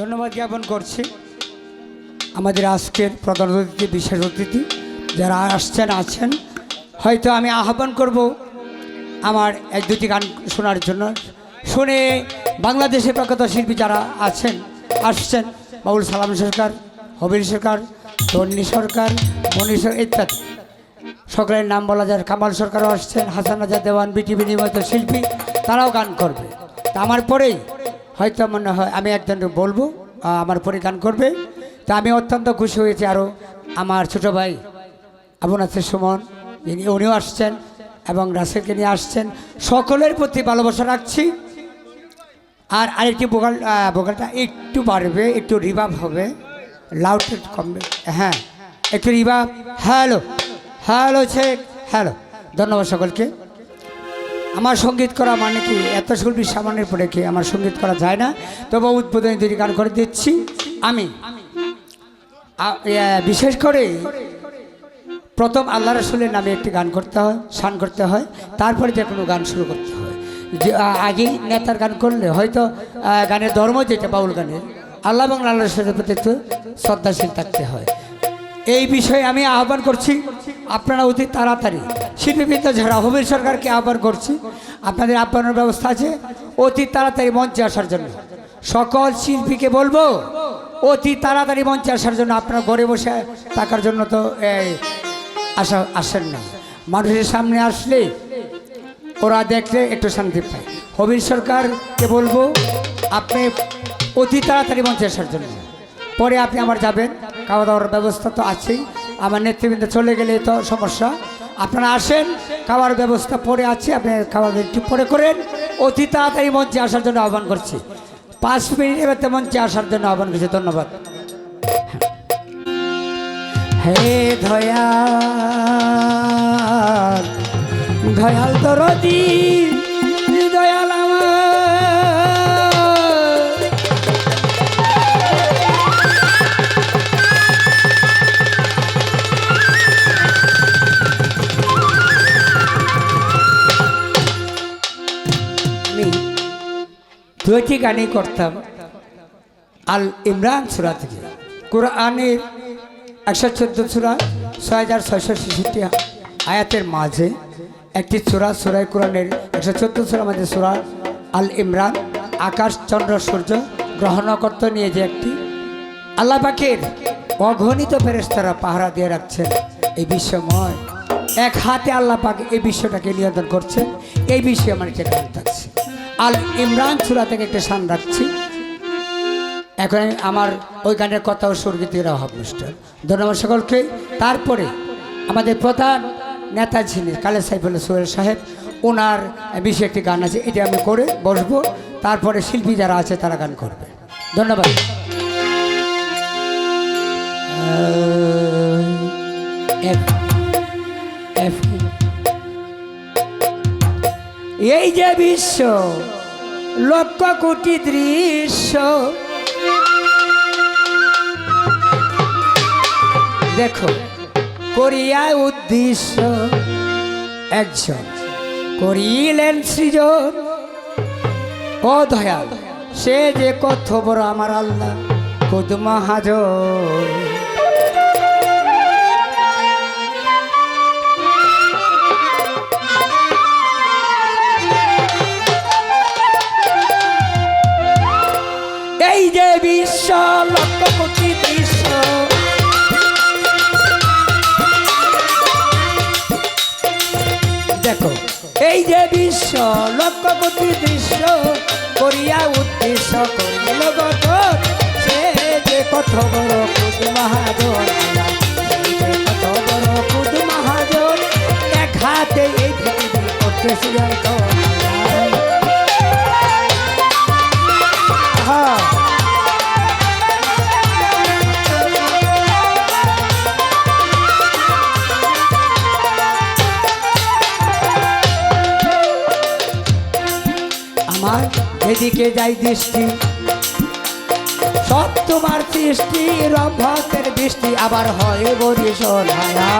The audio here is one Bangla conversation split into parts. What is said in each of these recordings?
ধন্যবাদ জ্ঞাপন করছি। আমাদের আজকের প্রধান অতিথি, বিশেষ অতিথি, যারা আসছেন, আছেন, হয়তো আমি আহ্বান করব আমার এক দুটি গান শোনার জন্য। শুনে বাংলাদেশের প্রখ্যাত শিল্পী যারা আছেন, আসছেন, বাবুল সালাম সরকার, হবির সরকার তন্নি সরকার, মনি ইত্যাদি। সকলের নাম বলা যায়, কামাল সরকারও আসছেন, হাসান রাজা দেওয়ান, বিটিভি নিয়মিত শিল্পী, তারাও গান করবে। তা আমার পরেই হয়তো মনে হয় আমি একজন বলব আমার পরে গান করবে। তা আমি অত্যন্ত খুশি হয়েছি আরও আমার ছোট ভাই আবু নাসির সুমন, ইনি, উনিও আসছেন এবং রাসেলকে নিয়ে আসছেন। সকলের প্রতি ভালোবাসা রাখছি। আর আরেকটি বোকাল বোকালটা একটু বাড়বে, একটু রিভাব হবে। লাউড কমবে হ্যাঁ একটু reverb hello hello check hello ধন্যবাদ সকলকে। আমার সংগীত করা মানে কি? এত শিল্পীর সামানের পরে কি আমার সংগীত করা যায় না? তবে উদ্বোধনী দুটি গান করে দিচ্ছি। আমি। বিশেষ করে প্রথম আল্লাহ রসুলের নামে একটি গান করতে হয়, শান করতে হয়। তারপরে যে কোনো গান শুরু করতে হয়। যে, আ- আগেই নেতার গান করলে হয়তো গানের ধর্ম যেটা বাউল গানের, আল্লাহ এবং আল্লাহ রসুলের প্রতি একটু শ্রদ্ধাশীল থাকতে হয়। এই বিষয়ে আমি আহ্বান করছি, আপনারা অতি তাড়াতাড়ি শিল্পীবৃন্দ ঝাড়া, হবির সরকারকে আহ্বান করছি। আপনাদের আহ্বানের ব্যবস্থা আছে, অতি তাড়াতাড়ি মঞ্চে আসার জন্য। সকল শিল্পীকে বলব, অতি তাড়াতাড়ি মঞ্চে আসার জন্য আপনারা ঘরে বসে থাকার জন্য তো আসা আসেন না। মানুষের সামনে আসলে ওরা দেখলে একটু শান্তি পায়। হবির সরকারকে বলব, আপনি অতি তাড়াতাড়ি মঞ্চে আসার জন্য। পরে আপনি আমার যাবেন। খাওয়া দাওয়ার ব্যবস্থা তো আছেই। আমার নেতৃবৃন্দ চলে গেলে তো সমস্যা। আপনারা আসেন, খাওয়ার ব্যবস্থা পরে আছে, আপনি খাওয়ার একটু পরে করেন। অতি তাড়াতাড়ি মঞ্চে আসার জন্য আহ্বান করছি। পাঁচ মিনিট এবার মঞ্চে আসার জন্য আহ্বান করছি, ধন্যবাদ। হে ধয়াল দয়াল দরদি দয়াল দুইটি গানই করতাম। আল ইমরান সুরা থেকে। কোরআনের একশো চোদ্দ সুরা, ছয় হাজার ছয়শো ছেষট্টি আয়াতের মাঝে একটি সুরা সুরাই কোরআনের একশো চোদ্দ সুরার মাঝে সুরা আল ইমরান, আকাশ, চন্দ্র, সূর্য গ্রহ নক্ষত্র নিয়ে যে একটি। আল্লাহ পাকের অগণিত ফেরেস্তারা পাহারা দিয়ে রাখছেন এই বিশ্বময়। এক হাতে আল্লাহ এই বিশ্বটাকে নিয়ন্ত্রণ করছেন, এই বিষয়ে আমার থাকছে আল ইমরান সুরা থেকে একটা শান রাখছি। এখন আমার ওই গানের কথাও স্বর্গীতের অভাব, মিস্টার। ধন্যবাদ সকলকে। তারপরে আমাদের প্রধান নেতা ছিলেন কালে সাইফুল্লাহ সোহেল সাহেব, ওনার বিষয়ে একটি গান আছে, এটি আমি করে বসবো। তারপরে শিল্পী যারা আছে, তারা গান করবে। ধন্যবাদ। এফ এই যে বিশ্ব লক্ষ কোটি দৃশ্য। দেখো, করিয়া উদ্দেশ্য একজন। করিলেন সৃজন। ও দয়াল, সে যে কত বড় আমার আল্লাহ কুদ মহাজন। যে বিশ্ব লক্ষ কোটি দৃশ্য দেখো, এই যে বিশ্ব লক্ষ কোটি দৃশ্য করিয়া উদ্দেশ্য করিল গঠন। সে যে কত বড় কুদ মহাজন কত বড় কুদ মহাজন, এক হাতে এই পৃথিবী করতে সৃজন এদিকে যাই দৃষ্টি। সব তোমার সৃষ্টি রভতের বৃষ্টি, আবার হয় বরিশন হায়া।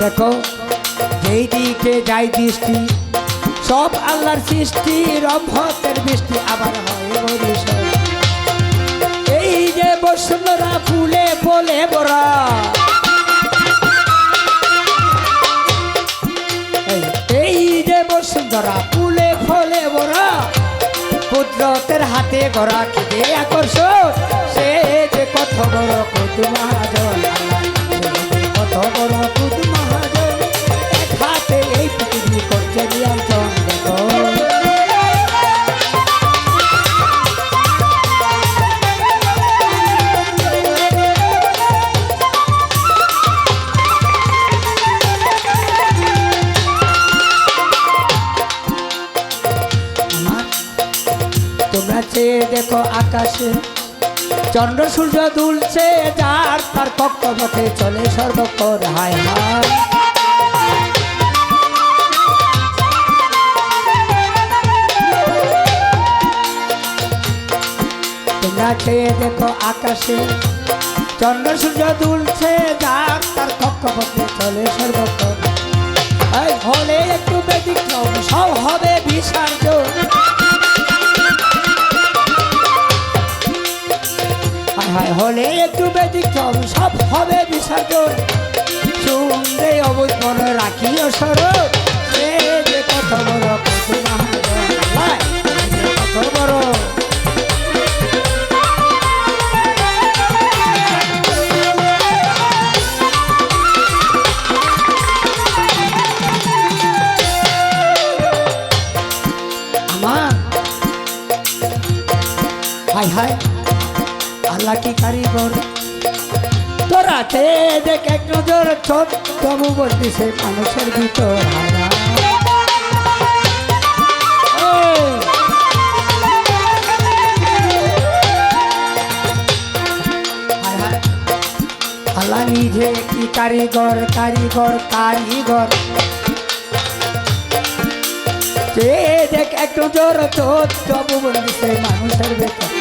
দেখো, যেই দিকে যাই দৃষ্টি, সব আল্লাহর সৃষ্টি রহমতের বৃষ্টি, আবার হয় বরিশাল। এই যে বসুন্ধরা ফুলে বলে বরা বসুন্ধরা ফুলে ফলে বরা কুদরতের হাতে গড়া কে আকর্ষণ? সে যে কত বড় যে কত বড় চেয়ে দেখো আকাশে, চন্দ্র, সূর্য দুলছে যার, তার কক্ষপথে চলে সর্বক্ষণ হায় হায়। তোমরা দেখো আকাশে, চন্দ্র, সূর্য দুলছে যার, তার কক্ষপথে চলে সর্বক্ষণ এই হলে একটু ব্যতিক্রম, সব হবে বিসর্জন। হলে একটু ব্যতিক্রম, সব হবে বিসর্জন। শুনলে অবুজ মনে রাখিও সরল সে যে বড় বড়। হাই আল্লাহ কি কারিগর। তোরা তে দেখ এক নজর তবু বলতিছে মানুষের ভিতর নিজে কি কারিগর কারিগর কারিগর। সে দেখ একটু জোর তো তবু বলছে মানুষের বেতন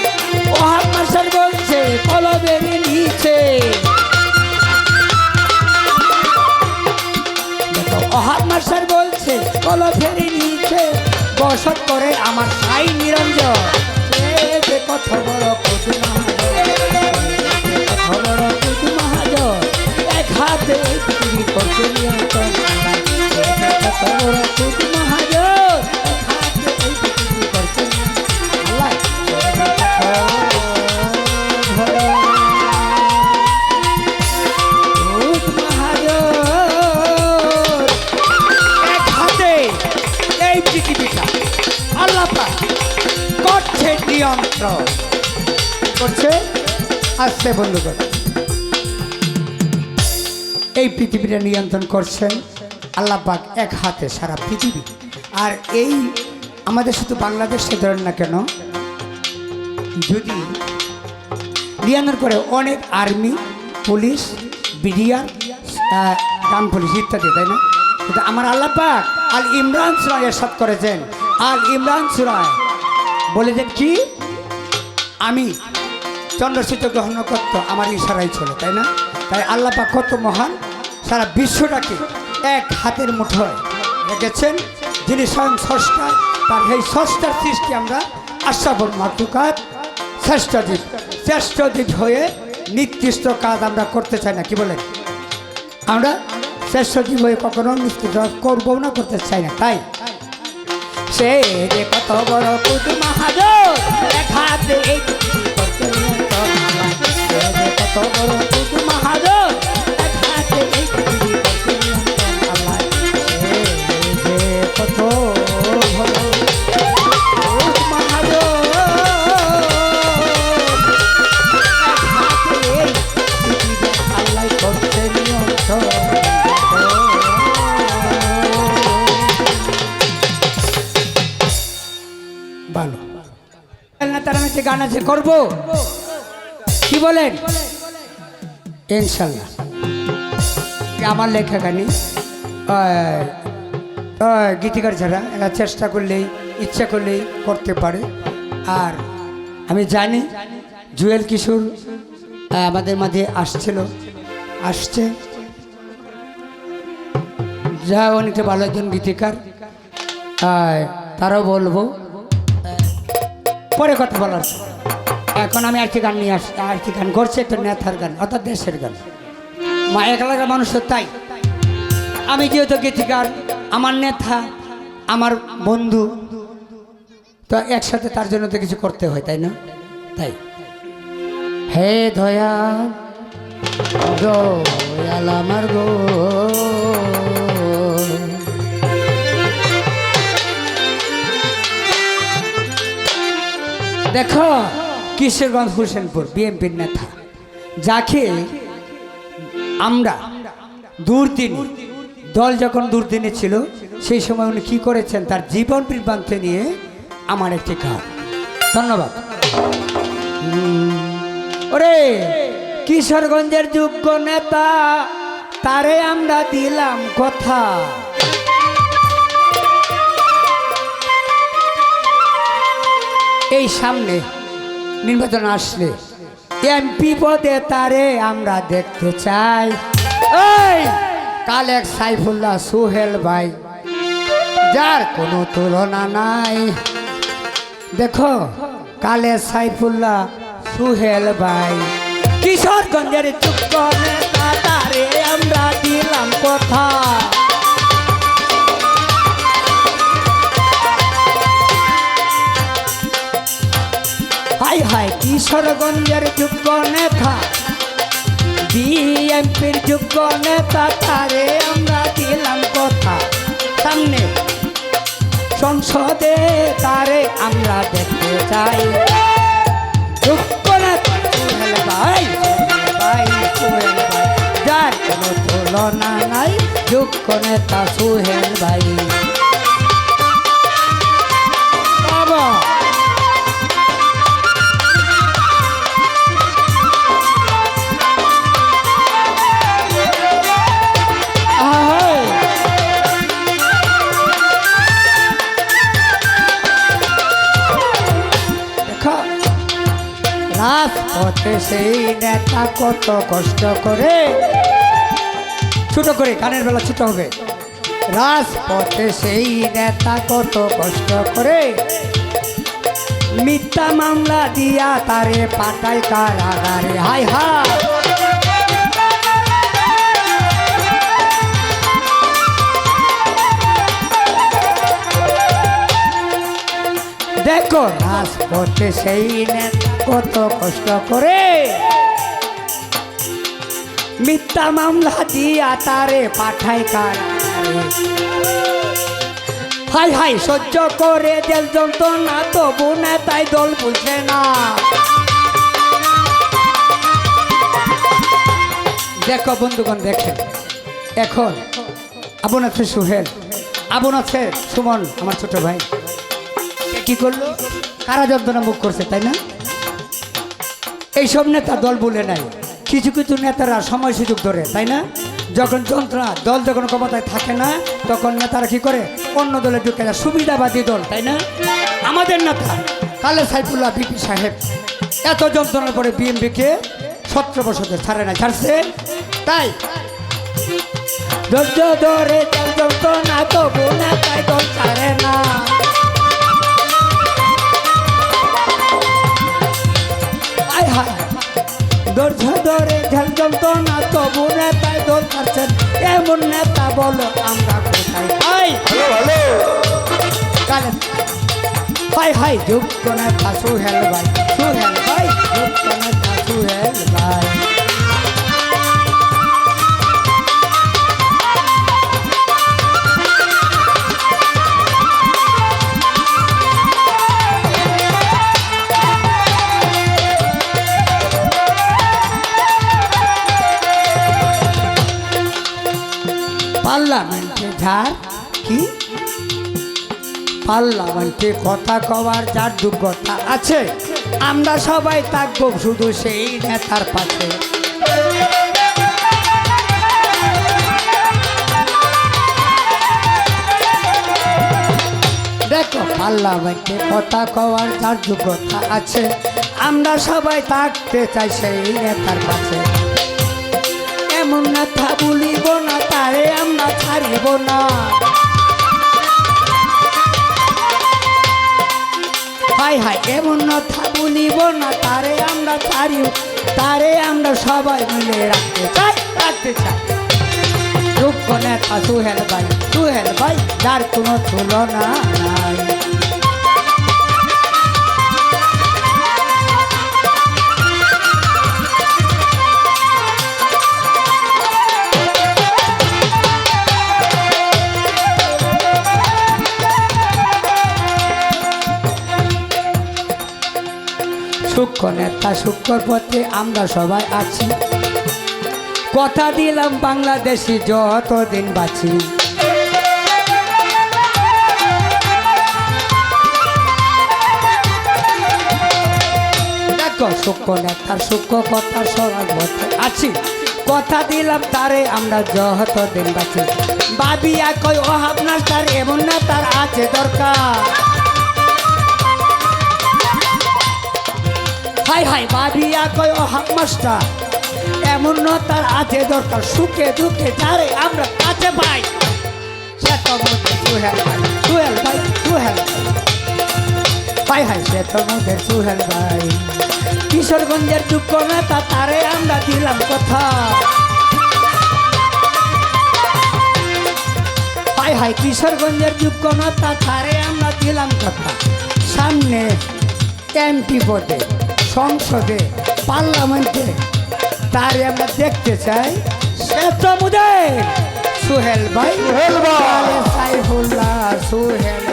বসত করে আমার সাই নিরঞ্জন। কত বড় কুতু কত কুতু মহাজন। এক হাতে এই আসছে বন্ধুগণ এই পৃথিবীটা নিয়ন্ত্রণ করছেন আল্লাহ পাক এক হাতে সারা পৃথিবী। আর এই আমাদের শুধু বাংলাদেশে ধরেন না কেন, যদি নিয়ন্ত্রণ করে অনেক আর্মি, পুলিশ, বিডিআর গ্রাম পুলিশ ইত্যাদি, তাই না? কিন্তু আমার আল্লাহ পাক আল ইমরান সুরায় এরশাদ করেছেন। আল ইমরান সুরায় বলেছেন কি? আমি চন্দ্রসূচ গ্রহণ করত আমার ইশারাই ছিল তাই না? তাই আল্লাহ পাক কত মহান, সারা বিশ্বটাকে এক হাতের মুঠোয় রেখেছেন। যিনি স্বয়ং স্রষ্টা, তার এই স্রষ্টার সৃষ্টি আমরা আশাবর মাতুকাত শ্রেষ্ঠ দ্বীপ শ্রেষ্ঠ দ্বীপ হয়ে নির্দিষ্ট কাজ আমরা করতে চাই না, কি বলেন? আমরা শ্রেষ্ঠ দ্বীপ হয়ে কখনো নির্দিষ্ট করব না, করতে চাই না, তাই? সে কত বড় কুতু মহাজন ভালো তার গান আছে? করব। কি বলেন? ইনশাল্লাহ আমার লেখা গানি গীতিকার ছাড়া এরা চেষ্টা করলেই, ইচ্ছা করলেই করতে পারে। আর আমি জানি জুয়েল কিশোর আমাদের মাঝে আসছিল, আসছে। যা অনেকটা ভালো একজন গীতিকার। তারাও বলব। পরে কথা বলার। এখন আমি আরেকটি গান নিয়ে আসছি আরেকটি গান করছি, একটা নেতার গান, অর্থাৎ দেশের গান। মা একলাকার মানুষ তো তাই। আমি যেহেতু গীতিকার, আমার নেতা, আমার বন্ধু, তো একসাথে তার জন্য তো কিছু করতে হয়, তাই না? তাই। হে দয়া দয়াল আমার গো। দেখো কিশোরগঞ্জ হোসেনপুর বিএনপির নেতা। যাকে আমরা দুর্দিনী, দল যখন দুর্দিনে ছিল, সেই সময় উনি কী করেছেন, তার জীবন বৃত্তান্তে নিয়ে আমার একটি গান ধন্যবাদ। ওরে, কিশোরগঞ্জের যোগ্য নেতা, তারে আমরা দিলাম কথা। এই সামনে নির্বাচন আসলে। এমপি পদে তারে আমরা দেখতে চাই। এই, কালেক সাইফুল্লাহ সুহেল ভাই, যার কোনো তুলনা নাই। দেখো কালে সাইফুল্লাহ সুহেল ভাই, কিশোরগঞ্জের চুক্ত নেতা, তারে আমরা দিলাম কথা। হাই হাই, কিশোরগঞ্জের যোগ্য নেতা, বিএনপির যোগ্য নেতা, তারে আমরা দিলাম কথা। সামনে সংসদে তারে আমরা দেখতে চাই। যোগ্য ভাই ভাই যার কোনো তুলনা নাই। যোগ্য নেতা সুহেল ভাই। সেই নেতা কত কষ্ট করে। ছোট করে কানের বেলা ছোট হবে। রাজপথে সেই নেতা কত কষ্ট করে। মিথ্যা মামলা দিয়া তারে পাঠায় কারাগারে। হাই হা দেখো, রাজপথে সেই নেতা কত কষ্ট করে। মিথ্যা মামলা দিয়া তারে পাঠায় কার হাই হাই সহ্য করে জেল যন্ত্রণা তবু তাই দল বুঝে না। দেখো বন্ধুগণ, দেখেন। এখন আবুন আছে সুহেল আবুন আছে সুমন, আমার ছোট ভাই কি করল? কারা যন্ত্রণা মুখ করছে, তাই না? এইসব নেতা দল বলে নাই। কিছু কিছু নেতারা সময় সুযোগ ধরে, তাই না? যখন যন্ত্রণা, দল যখন ক্ষমতায় থাকে না, তখন নেতারা কি করে? অন্য দলে ঢুকে যায়। সুবিধাবাদী দল, তাই না? আমাদের নেতা, কালে সাইফুল্লাহ বিপি সাহেব, এত যন্ত্রণার পরে বিএমপিকে সতেরো বছরের ছাড়ে না ছাড়ছে? তাই? ধরে যন্ত্রণা দল ছাড়ে না। ধৈর্য ধরে ঝাল জ্বলতো না তবু নেতায় দোল ছাড়ছেন। এমন নেতা বলো আমরা কোথায়? হাই! কালে হাই হাই যুক্ত নেতা সুহেল ভাই। সুহেল ভাই যুক্ত নেতা সুহেল ভাই। যার কি? পার্লামেন্টে কথা কবার যার যোগ্যতা আছে, আমরা সবাই থাকব শুধু সেই নেতার পাশে। দেখো পার্লামেন্টে কথা কওয়ার যার যোগ্যতা আছে, আমরা সবাই থাকতে চাই সেই নেতার পাশে। এমন নেতা বলিব তারে আমরা ছাড়িব না। হাই হাই এমন কথা বলিব না, তারে আমরা ছাড়িব তারে আমরা সবাই মিলে রাখতে চাই রাখতে চাই। যোগ্য নেতা সুহেল ভাই সুহেল ভাই, যার কোনো তুলনা নাই। সূক্ষ্ম নেতা সূক্ষ্ম পথে আমরা সবাই আছি। কথা দিলাম বাংলাদেশি, যতদিন বাঁচি। তারে আমরা যতদিন বাঁচি। তার এমন না, তার আছে দরকার। হাই হাই ভাবিয়া কয় মাস্টার এমন ন তার আছে দরকার, সুখে দুঃখে যারে আমরা কাছে পাই। সে তো মধ্যে সুহেল ভাই সুহেল ভাই সুহেল ভাই। হাই সে তো মধ্যে সুহেল ভাই। কিশোরগঞ্জের দুঃখ নেতা, তারে আমরা দিলাম কথা। হাই হাই, কিশোরগঞ্জের যোগ্য নেতা, তারে আমরা দিলাম কথা। সামনে এমপি পদে সংসদে পার্লামেন্টে তারে আমরা দেখতে চাই সে তো মুদে সুহেল ভাই সুহেল ভাই। সাইফুল্লাহ সুহেল